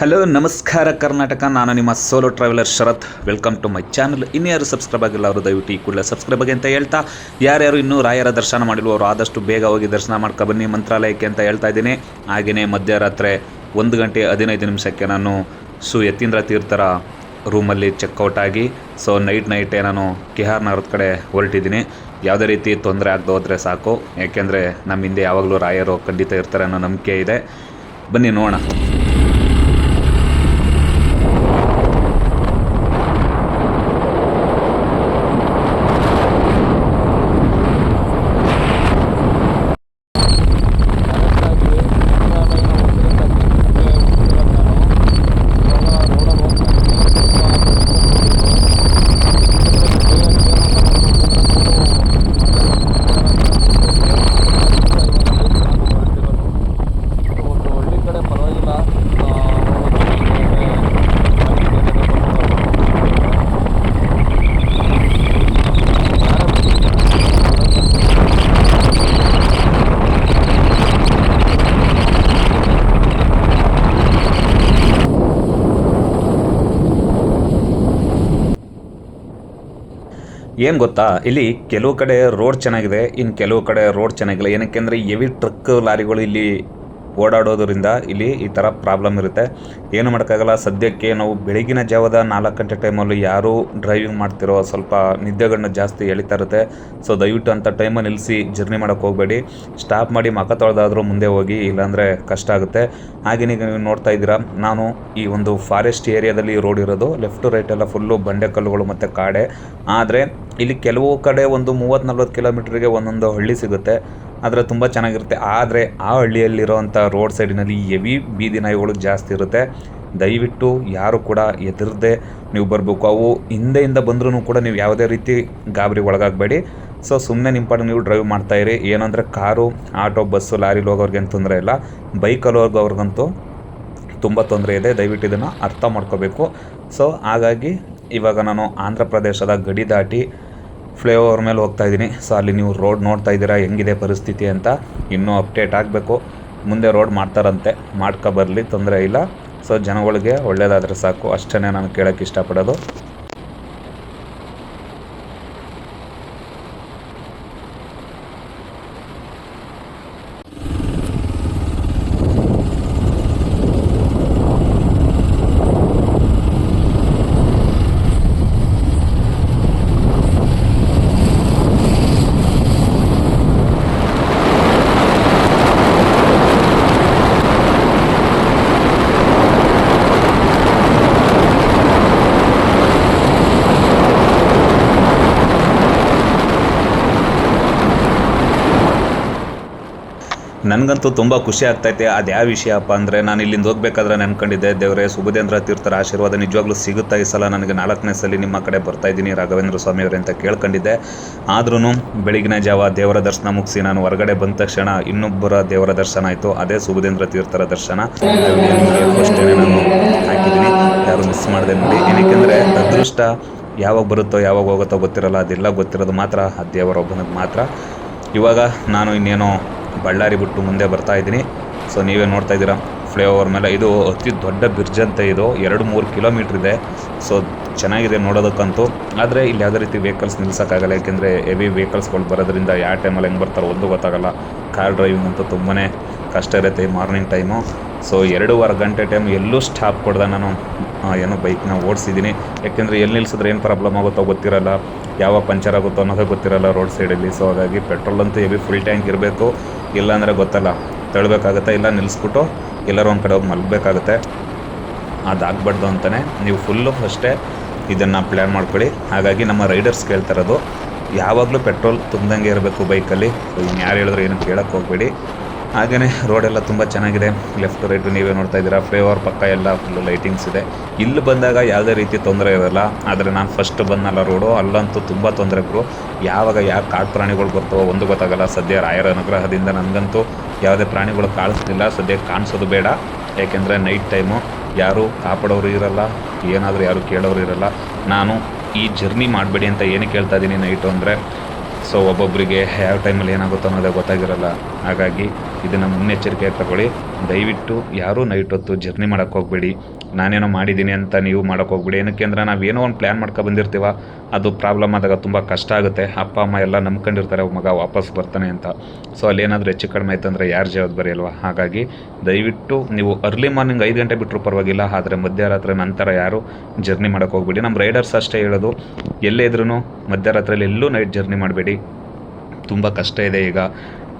Hello ನಮಸ್ಕಾರ ಕರ್ನಾಟಕ. ನಾನು ನಿಮ್ಮ solo traveller Sharath. Welcome to my channel ಇನ್ಯಾರು ಸಬ್ಸ್ಕ್ರೈಬ್ ಆಗಿಲ್ಲ ಅವರು ದಯವಿಟ್ಟು ಈ ಕೂಡಲೇ ಸಬ್ಸ್ಕ್ರೈಬ್ ಆಗಿ ಅಂತ ಹೇಳ್ತಾ, ಯಾರ್ಯಾರು ಇನ್ನೂ ರಾಯರ ದರ್ಶನ ಮಾಡಿಲ್ವರು ಆದಷ್ಟು ಬೇಗ ಹೋಗಿ ದರ್ಶನ ಮಾಡ್ಕೊ ಬನ್ನಿ ಮಂತ್ರಾಲಯಕ್ಕೆ ಅಂತ ಹೇಳ್ತಾ ಇದ್ದೀನಿ. ಹಾಗೆಯೇ ಮಧ್ಯರಾತ್ರಿ ಒಂದು ಗಂಟೆ ಹದಿನೈದು ನಿಮಿಷಕ್ಕೆ ನಾನು ಸು ಯತೀಂದ್ರ ತೀರ್ಥರ ರೂಮಲ್ಲಿ ಚೆಕ್ಔಟ್ ಆಗಿ ಸೊ ನೈಟ್ ನೈಟೇ ನಾನು ಕೆಹಾರ್ ನಗರದ ಕಡೆ ಹೊರಟಿದ್ದೀನಿ. ಯಾವುದೇ ರೀತಿ ತೊಂದರೆ ಆಗದೆ ಹೋದರೆ ಸಾಕು. ಯಾಕೆಂದರೆ ನಮ್ಮ ಹಿಂದೆ ಯಾವಾಗಲೂ ರಾಯರು ಖಂಡಿತ ಇರ್ತಾರೆ ಅನ್ನೋ ನಂಬಿಕೆ ಇದೆ. ಬನ್ನಿ ನೋಡೋಣ. ಏನು ಗೊತ್ತಾ? ಇಲ್ಲಿ ಕೆಲವು ಕಡೆ ರೋಡ್ ಚೆನ್ನಾಗಿದೆ ಇನ್ನು ಕೆಲವು ಕಡೆ ರೋಡ್ ಚೆನ್ನಾಗಿಲ್ಲ. ಏನಕ್ಕೆ ಅಂದರೆ ಹೆವಿ ಟ್ರಕ್ ಲಾರಿಗಳು ಇಲ್ಲಿ ಓಡಾಡೋದ್ರಿಂದ ಇಲ್ಲಿ ಈ ಥರ ಪ್ರಾಬ್ಲಮ್ ಇರುತ್ತೆ. ಏನು ಮಾಡೋಕ್ಕಾಗಲ್ಲ, ಸದ್ಯಕ್ಕೆ ನಾವು ಬೆಳಗಿನ ಜಾವದ ನಾಲ್ಕು ಗಂಟೆ ಟೈಮಲ್ಲಿ ಯಾರು ಡ್ರೈವಿಂಗ್ ಮಾಡ್ತಿರೋ ಸ್ವಲ್ಪ ನಿದ್ದೆಗಳನ್ನ ಜಾಸ್ತಿ ಎಳಿತಾ ಇರುತ್ತೆ. ಸೊ ದಯವಿಟ್ಟು ಅಂಥ ಟೈಮಲ್ಲಿ ನಿಲ್ಲಿಸಿ ಜರ್ನಿ ಮಾಡೋಕ್ಕೆ ಹೋಗಬೇಡಿ. ಸ್ಟಾಪ್ ಮಾಡಿ ಮಕ ತೊಳೆದಾದರೂ ಮುಂದೆ ಹೋಗಿ, ಇಲ್ಲಾಂದರೆ ಕಷ್ಟ ಆಗುತ್ತೆ. ಹಾಗೆ ನೀವು ನೋಡ್ತಾ ಇದ್ದೀರಾ, ನಾನು ಈ ಒಂದು ಫಾರೆಸ್ಟ್ ಏರಿಯಾದಲ್ಲಿ ರೋಡ್ ಇರೋದು. ಲೆಫ್ಟ್ ರೈಟ್ ಎಲ್ಲ ಫುಲ್ಲು ಬಂಡೆಕಲ್ಲುಗಳು ಮತ್ತು ಕಾಡೆ. ಆದರೆ ಇಲ್ಲಿ ಕೆಲವು ಕಡೆ ಒಂದು ಮೂವತ್ತು ನಲ್ವತ್ತು ಕಿಲೋಮೀಟ್ರಿಗೆ ಒಂದೊಂದು ಹಳ್ಳಿ ಸಿಗುತ್ತೆ. ಆದರೆ ತುಂಬ ಚೆನ್ನಾಗಿರುತ್ತೆ. ಆದರೆ ಆ ಹಳ್ಳಿಯಲ್ಲಿರೋವಂಥ ರೋಡ್ ಸೈಡಿನಲ್ಲಿ ಹೆವಿ ಬೀದಿ ನಾಯಿಗಳು ಜಾಸ್ತಿ ಇರುತ್ತೆ. ದಯವಿಟ್ಟು ಯಾರು ಕೂಡ ಎದುರದೆ ನೀವು ಬರಬೇಕು. ಅವು ಹಿಂದೆಯಿಂದ ಬಂದ್ರೂ ಕೂಡ ನೀವು ಯಾವುದೇ ರೀತಿ ಗಾಬರಿ ಒಳಗಾಗಬೇಡಿ. ಸೊ ಸುಮ್ಮನೆ ನಿಮ್ಮ ಪಾಡಿಗೆ ನೀವು ಡ್ರೈವ್ ಮಾಡ್ತಾ ಇರಿ. ಏನಂದರೆ ಕಾರು, ಆಟೋ, ಬಸ್ಸು ಲಾರಿಲಿ ಹೋಗೋರ್ಗೇನು ತೊಂದರೆ ಇಲ್ಲ. ಬೈಕಲ್ಲಿ ಹೋಗೋರ್ಗಂತೂ ತುಂಬ ತೊಂದರೆ ಇದೆ. ದಯವಿಟ್ಟು ಇದನ್ನು ಅರ್ಥ ಮಾಡ್ಕೋಬೇಕು. ಸೊ, ಹಾಗಾಗಿ ಇವಾಗ ನಾನು ಆಂಧ್ರ ಪ್ರದೇಶದ ಗಡಿ ದಾಟಿ ಫ್ಲೈಓವರ್ ಮೇಲೆ ಹೋಗ್ತಾ ಇದ್ದೀನಿ. ಸೊ ಅಲ್ಲಿ ನೀವು ರೋಡ್ ನೋಡ್ತಾ ಇದ್ದೀರಾ, ಹೆಂಗಿದೆ ಪರಿಸ್ಥಿತಿ ಅಂತ ಇನ್ನೂ ಅಪ್ಡೇಟ್ ಆಗಬೇಕು. ಮುಂದೆ ರೋಡ್ ಮಾಡ್ತಾರಂತೆ, ಮಾಡ್ಕೊ ಬರಲಿ, ತೊಂದರೆ ಇಲ್ಲ. ಸೊ ಜನಗಳಿಗೆ ಒಳ್ಳೆಯದಾದರೆ ಸಾಕು. ಅಷ್ಟೇ ನಾನು ಕೇಳೋಕ್ಕೆ ಇಷ್ಟಪಡೋದು. ನನಗಂತೂ ತುಂಬ ಖುಷಿ ಆಗ್ತೈತೆ. ಅದು ಯಾವ ವಿಷಯಪ್ಪ ಅಂದರೆ ನಾನು ಇಲ್ಲಿಂದ ಹೋಗ್ಬೇಕಾದ್ರೆ ನೆನ್ಕೊಂಡಿದ್ದೆ, ದೇವರೇ, ಸುಬುಧೇಂದ್ರ ತೀರ್ಥರ ಆಶೀರ್ವಾದ ನಿಜವಾಗ್ಲೂ ಸಿಗುತ್ತಾ ಈ ಸಲ ನನಗೆ ನಾಲ್ಕನೇ ಸಲ ನಿಮ್ಮ ಕಡೆ ಬರ್ತಾ ಇದ್ದೀನಿ ರಾಘವೇಂದ್ರ ಸ್ವಾಮಿಯವರೇ ಅಂತ ಕೇಳ್ಕೊಂಡಿದ್ದೆ. ಆದ್ರೂ ಬೆಳಗಿನ ಜಾವ ದೇವರ ದರ್ಶನ ಮುಗಿಸಿ ನಾನು ಹೊರಗಡೆ ಬಂದ ತಕ್ಷಣ ಇನ್ನೊಬ್ಬರ ದೇವರ ದರ್ಶನ ಆಯಿತು. ಅದೇ ಸುಬುಧೇಂದ್ರ ತೀರ್ಥರ ದರ್ಶನ. ನಾನು ಹಾಕಿದ್ದೀನಿ. ಯಾರು ಮಿಸ್ ಮಾಡಿದೆ ನೋಡಿ. ಏನಕ್ಕೆಂದರೆ ಅದೃಷ್ಟ ಯಾವಾಗ ಬರುತ್ತೋ, ಯಾವಾಗ ಹೋಗುತ್ತೋ ಗೊತ್ತಿರಲ್ಲ. ಅದೆಲ್ಲ ಗೊತ್ತಿರೋದು ಮಾತ್ರ, ಆ ದೇವರ ಒಬ್ಬನಿಗೆ ಮಾತ್ರ. ಇವಾಗ ನಾನು ಇನ್ನೇನೋ ಬಳ್ಳಾರಿ ಬಿಟ್ಟು ಮುಂದೆ ಬರ್ತಾ ಇದ್ದೀನಿ. ಸೊ ನೀವೇ ನೋಡ್ತಾ ಇದ್ದೀರಾ, ಫ್ಲೈಓವರ್ ಮೇಲೆ ಇದು ಅತಿ ದೊಡ್ಡ ಬ್ರಿಡ್ಜ್ ಅಂತ ಇದು. ಎರಡು ಮೂರು ಕಿಲೋಮೀಟ್ರ್ ಇದೆ. ಸೊ ಚೆನ್ನಾಗಿದೆ ನೋಡೋದಕ್ಕಂತೂ. ಆದರೆ ಇಲ್ಲಿ ಯಾವುದೇ ರೀತಿ ವೆಹಿಕಲ್ಸ್ ನಿಲ್ಸೋಕ್ಕಾಗಲ್ಲ. ಯಾಕೆಂದರೆ ಹೆವಿ ವೆಹಿಕಲ್ಸ್ಗಳು ಬರೋದ್ರಿಂದ ಯಾವ ಟೈಮಲ್ಲಿ ಹೆಂಗೆ ಬರ್ತಾರೋ ಒಂದು ಗೊತ್ತಾಗಲ್ಲ. ಕಾರ್ ಡ್ರೈವಿಂಗ್ ಅಂತೂ ತುಂಬಾ ಕಷ್ಟ ಇರುತ್ತೆ ಮಾರ್ನಿಂಗ್ ಟೈಮು ಸೊ ಎರಡೂವರೆ ಗಂಟೆ ಟೈಮ್ ಎಲ್ಲೂ ಸ್ಟಾಪ್ ಕೊಡ್ದೆ ನಾನು. ಏನು ಬೈಕ್ನ ಓಡಿಸಿದ್ದೀನಿ. ಯಾಕೆಂದರೆ ಎಲ್ಲಿ ನಿಲ್ಸಿದ್ರೆ ಏನು ಪ್ರಾಬ್ಲಮ್ ಆಗುತ್ತೋ ಗೊತ್ತಿರಲ್ಲ. ಯಾವಾಗ ಪಂಚರ್ ಆಗುತ್ತೋ ಅನ್ನೋದೇ ಗೊತ್ತಿರಲ್ಲ ರೋಡ್ ಸೈಡಲ್ಲಿ ಸೊ ಹಾಗಾಗಿ ಪೆಟ್ರೋಲ್ ಅಂತೂ ಹೆವಿ ಫುಲ್ ಟ್ಯಾಂಕ್ ಇರಬೇಕು. ಇಲ್ಲಾಂದರೆ ಗೊತ್ತಲ್ಲ. ತಳ್ಬೇಕಾಗುತ್ತೆ ಇಲ್ಲ ನಿಲ್ಲಿಸ್ಬಿಟ್ಟು ಎಲ್ಲರೂ ಒಂದು ಕಡೆ ಹೋಗಿ ಮಲಗಬೇಕಾಗುತ್ತೆ. ಅದಾಗಬಾರ್ದು ಅಂತಲೇ ನೀವು ಫುಲ್ಲು ಫಸ್ಟೇ ಇದನ್ನು ಪ್ಲ್ಯಾನ್ ಮಾಡ್ಕೊಳ್ಳಿ. ಹಾಗಾಗಿ ನಮ್ಮ ರೈಡರ್ಸ್ ಕೇಳ್ತಾ ಇರೋದು, ಯಾವಾಗಲೂ ಪೆಟ್ರೋಲ್ ತುಂಬ್ದಂಗೆ ಇರಬೇಕು ಬೈಕಲ್ಲಿ ಇನ್ನು ಯಾರು ಹೇಳಿದ್ರು ಏನು ಕೇಳೋಕ್ಕೆ ಹೋಗಬೇಡಿ. ಹಾಗೆಯೇ ರೋಡೆಲ್ಲ ತುಂಬ ಚೆನ್ನಾಗಿದೆ. ಲೆಫ್ಟ್ ರೈಟು ನೀವೇ ನೋಡ್ತಾ ಇದ್ದೀರಾ. ಫ್ಲೇವರ್ ಪಕ್ಕ ಎಲ್ಲ ಫುಲ್ಲು ಲೈಟಿಂಗ್ಸ್ ಇದೆ. ಇಲ್ಲಿ ಬಂದಾಗ ಯಾವುದೇ ರೀತಿ ತೊಂದರೆ ಇರೋಲ್ಲ. ಆದರೆ ನಾನು ಫಸ್ಟ್ ಬಂದಲ್ಲ ರೋಡು ಅಲ್ಲಂತೂ ತುಂಬ ತೊಂದರೆ ಬ್ರು ಯಾವಾಗ ಯಾವ ಕಾಡು ಪ್ರಾಣಿಗಳು ಬರ್ತವೋ ಒಂದು ಗೊತ್ತಾಗಲ್ಲ. ಸದ್ಯ ರಾಯರ ಅನುಗ್ರಹದಿಂದ ನನಗಂತೂ ಯಾವುದೇ ಪ್ರಾಣಿಗಳು ಕಾಣಿಸ್ತಿಲ್ಲ. ಸದ್ಯ ಕಾಣಿಸೋದು ಬೇಡ. ಏಕೆಂದರೆ ನೈಟ್ ಟೈಮು ಯಾರು ಕಾಪಾಡೋರು ಇರಲ್ಲ. ಏನಾದರೂ ಯಾರು ಕೇಳೋರು ಇರಲ್ಲ. ನಾನು ಈ ಜರ್ನಿ ಮಾಡಬೇಡಿ ಅಂತ ಏನು ಹೇಳ್ತಾ ಇದ್ದೀನಿ ನೈಟು ಅಂದರೆ. ಸೊ ಒಬ್ಬೊಬ್ಬರಿಗೆ ಯಾವ ಟೈಮಲ್ಲಿ ಏನಾಗುತ್ತೋ ಅನ್ನೋದೇ ಗೊತ್ತಾಗಿರಲ್ಲ. ಹಾಗಾಗಿ ಇದನ್ನು ಮುನ್ನೆಚ್ಚರಿಕೆ ತಗೊಳ್ಳಿ. ದಯವಿಟ್ಟು ಯಾರೂ ನೈಟ್ ಹೊತ್ತು ಜರ್ನಿ ಮಾಡೋಕ್ಕೆ ಹೋಗಬೇಡಿ. ನಾನೇನೋ ಮಾಡಿದ್ದೀನಿ ಅಂತ ನೀವು ಮಾಡೋಕ್ಕೆ ಹೋಗ್ಬೇಡಿ. ಏನಕ್ಕೆ ಅಂದರೆ ನಾವೇನೋ ಒಂದು ಪ್ಲ್ಯಾನ್ ಮಾಡ್ಕೊ ಬಂದಿರ್ತೀವ. ಅದು ಪ್ರಾಬ್ಲಮ್ ಆದಾಗ ತುಂಬ ಕಷ್ಟ ಆಗುತ್ತೆ. ಅಪ್ಪ, ಅಮ್ಮ ಎಲ್ಲ ನಂಬ್ಕೊಂಡಿರ್ತಾರೆ. ಮಗ ವಾಪಸ್ ಬರ್ತಾನೆ ಅಂತ. ಸೊ ಅಲ್ಲೇನಾದರೂ ಹೆಚ್ಚು ಕಡಿಮೆ ಆಯ್ತು ಅಂದರೆ ಯಾರು ಜವಾಬ್ದಾರಿ ಅಲ್ವಾ? ಹಾಗಾಗಿ ದಯವಿಟ್ಟು ನೀವು ಅರ್ಲಿ ಮಾರ್ನಿಂಗ್ ಐದು ಗಂಟೆ ಬಿಟ್ಟರು ಪರವಾಗಿಲ್ಲ. ಆದರೆ ಮಧ್ಯರಾತ್ರಿ ನಂತರ ಯಾರು ಜರ್ನಿ ಮಾಡೋಕ್ಕೆ ಹೋಗ್ಬೇಡಿ. ನಮ್ಮ ರೈಡರ್ಸ್ ಅಷ್ಟೇ ಹೇಳೋದು. ಎಲ್ಲೇ ಇದ್ರೂ ಮಧ್ಯರಾತ್ರಿಯಲ್ಲಿ ಎಲ್ಲೂ ನೈಟ್ ಜರ್ನಿ ಮಾಡಬೇಡಿ. ತುಂಬ ಕಷ್ಟ ಇದೆ ಈಗ.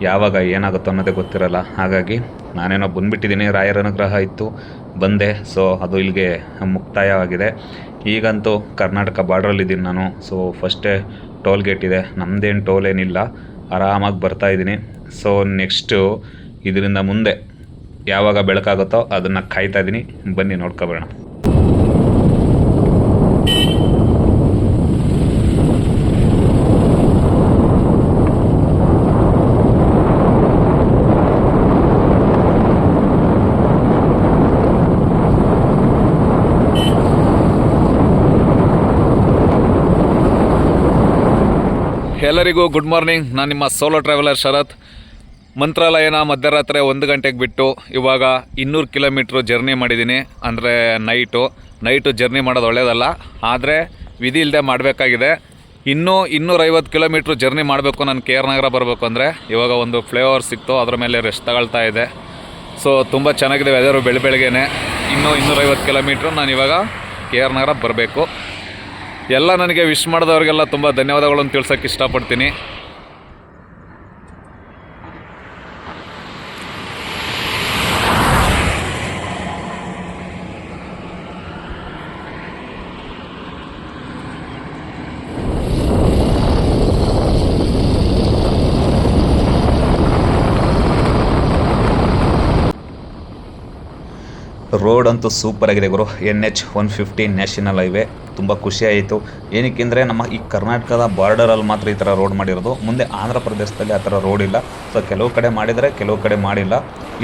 ಯಾವಾಗ ಏನಾಗುತ್ತೋ ಅನ್ನೋದೇ ಗೊತ್ತಿರಲ್ಲ. ಹಾಗಾಗಿ ನಾನೇನೋ ಬಂದುಬಿಟ್ಟಿದ್ದೀನಿ, ರಾಯರ ಅನುಗ್ರಹ ಇತ್ತು, ಬಂದೆ. ಸೊ ಅದು ಇಲ್ಲಿಗೆ ಮುಕ್ತಾಯವಾಗಿದೆ. ಈಗಂತೂ ಕರ್ನಾಟಕ ಬಾರ್ಡ್ರಲ್ಲಿದ್ದೀನಿ ನಾನು. ಸೊ ಫಸ್ಟೇ ಟೋಲ್ ಗೇಟ್ ಇದೆ. ನಮ್ಮದೇನು ಟೋಲ್ ಏನಿಲ್ಲ. ಆರಾಮಾಗಿ ಬರ್ತಾ ಇದ್ದೀನಿ. ಸೊ ನೆಕ್ಸ್ಟು ಇದರಿಂದ ಮುಂದೆ ಯಾವಾಗ ಬೆಳಕಾಗುತ್ತೋ ಅದನ್ನು ಕಾಯ್ತಾ ಇದ್ದೀನಿ. ಬನ್ನಿ, ನೋಡ್ಕೊಬರೋಣ. ಎಲ್ಲರಿಗೂ ಗುಡ್ ಮಾರ್ನಿಂಗ್. ನಾನು ನಿಮ್ಮ ಸೋಲೋ ಟ್ರಾವೆಲರ್ ಶರತ್. ಮಂತ್ರಾಲಯನ ಮಧ್ಯರಾತ್ರಿ ಒಂದು ಗಂಟೆಗೆ ಬಿಟ್ಟು ಇವಾಗ ಇನ್ನೂರು ಕಿಲೋಮೀಟ್ರು ಜರ್ನಿ ಮಾಡಿದ್ದೀನಿ ಅಂದರೆ ನೈಟು. ನೈಟು ಜರ್ನಿ ಮಾಡೋದು ಒಳ್ಳೆಯದಲ್ಲ ಆದರೆ ವಿಧಿ ಇಲ್ಲದೆ ಮಾಡಬೇಕಾಗಿದೆ. ಇನ್ನೂ ಇನ್ನೂರೈವತ್ತು ಕಿಲೋಮೀಟ್ರ್ ಜರ್ನಿ ಮಾಡಬೇಕು ನಾನು ಕೆ ಆರ್ ನಗರ ಬರಬೇಕು ಅಂದರೆ ಇವಾಗ ಒಂದು ಫ್ಲೇವರ್ ಸಿಕ್ತು. ಅದರ ಮೇಲೆ ರೆಸ್ಟ್ ತಗೊಳ್ತಾ ಇದೆ. ಸೊ ತುಂಬ ಚೆನ್ನಾಗಿದೆ ವೆದರು ಬೆಳ ಇನ್ನೂ ಇನ್ನೂರೈವತ್ತು ಕಿಲೋಮೀಟ್ರ್ ನಾನು ಇವಾಗ ಕೆ ಆರ್ ನಗರ ಬರಬೇಕು. ಎಲ್ಲ ನನಗೆ ವಿಶ್ ಮಾಡಿದವ್ರಿಗೆಲ್ಲ ತುಂಬ ಧನ್ಯವಾದಗಳನ್ನು ತಿಳ್ಸೋಕ್ಕೆ ಇಷ್ಟಪಡ್ತೀನಿ. ರೋಡ್ ಅಂತೂ ಸೂಪರ್ ಆಗಿದೆ ಗುರು. N H one fifty national highway ತುಂಬ ಖುಷಿ ಆಯಿತು. ಏನಕ್ಕೆ ಅಂದರೆ ನಮ್ಮ ಈ ಕರ್ನಾಟಕದ ಬಾರ್ಡರಲ್ಲಿ ಮಾತ್ರ ಈ ಥರ ರೋಡ್ ಮಾಡಿರೋದು. ಮುಂದೆ ಆಂಧ್ರ ಪ್ರದೇಶದಲ್ಲಿ ಆ ಥರ ರೋಡ್ ಇಲ್ಲ. ಸೊ ಕೆಲವು ಕಡೆ ಮಾಡಿದರೆ ಕೆಲವು ಕಡೆ ಮಾಡಿಲ್ಲ.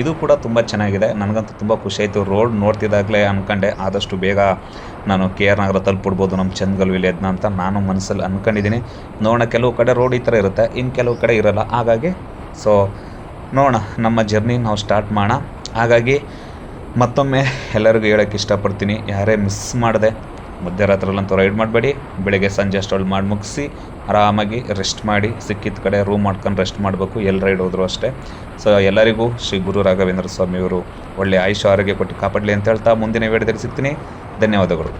ಇದು ಕೂಡ ತುಂಬ ಚೆನ್ನಾಗಿದೆ. ನನಗಂತೂ ತುಂಬ ಖುಷಿ ಆಯಿತು. ರೋಡ್ ನೋಡ್ತಿದ್ದಾಗಲೇ ಅಂದ್ಕೊಂಡೆ ಆದಷ್ಟು ಬೇಗ ನಾನು ಕೆ ಆರ್ ನಗರ ತಲುಪಿಡ್ಬೋದು. ನಮ್ಮ ಚಂದ್ಗಲ್ ವಿಲೇಜ್ನ ಅಂತ ನಾನು ಮನಸ್ಸಲ್ಲಿ ಅಂದ್ಕೊಂಡಿದ್ದೀನಿ ನೋಡೋಣ, ಕೆಲವು ಕಡೆ ರೋಡ್ ಈ ಥರ ಇರುತ್ತೆ. ಇನ್ನು ಕೆಲವು ಕಡೆ ಇರಲ್ಲ. ಹಾಗಾಗಿ ಸೊ ನೋಡೋಣ. ನಮ್ಮ ಜರ್ನಿ ನಾವು ಸ್ಟಾರ್ಟ್ ಮಾಡೋಣ. ಹಾಗಾಗಿ ಮತ್ತೊಮ್ಮೆ ಎಲ್ಲರಿಗೂ ಹೇಳೋಕ್ಕೆ ಇಷ್ಟಪಡ್ತೀನಿ. ಯಾರೇ ಮಿಸ್ ಮಾಡಿದೆ ಮಧ್ಯರಾತ್ರಲ್ಲಂತೂ ರೈಡ್ ಮಾಡಬೇಡಿ. ಬೆಳಗ್ಗೆ ಸಂಜೆ ಅಷ್ಟರಲ್ಲಿ ಮಾಡಿ ಮುಗಿಸಿ ಆರಾಮಾಗಿ ರೆಸ್ಟ್ ಮಾಡಿ ಸಿಕ್ಕಿದ ಕಡೆ ರೂಮ್ ಮಾಡ್ಕೊಂಡು ರೆಸ್ಟ್ ಮಾಡಬೇಕು. ಎಲ್ಲಿ ರೈಡ್ ಹೋದ್ರು ಅಷ್ಟೇ. ಸೊ ಎಲ್ಲರಿಗೂ ಶ್ರೀ ಗುರು ರಾಘವೇಂದ್ರ ಸ್ವಾಮಿಯವರು ಒಳ್ಳೆಯ ಆಯುಷ್ಯ, ಆರೋಗ್ಯ ಕೊಟ್ಟು ಕಾಪಾಡಲಿ ಅಂತ ಹೇಳ್ತಾ ಮುಂದಿನ ವೇಳೆದಲ್ಲಿ ಸಿಗ್ತೀನಿ. ಧನ್ಯವಾದಗಳು.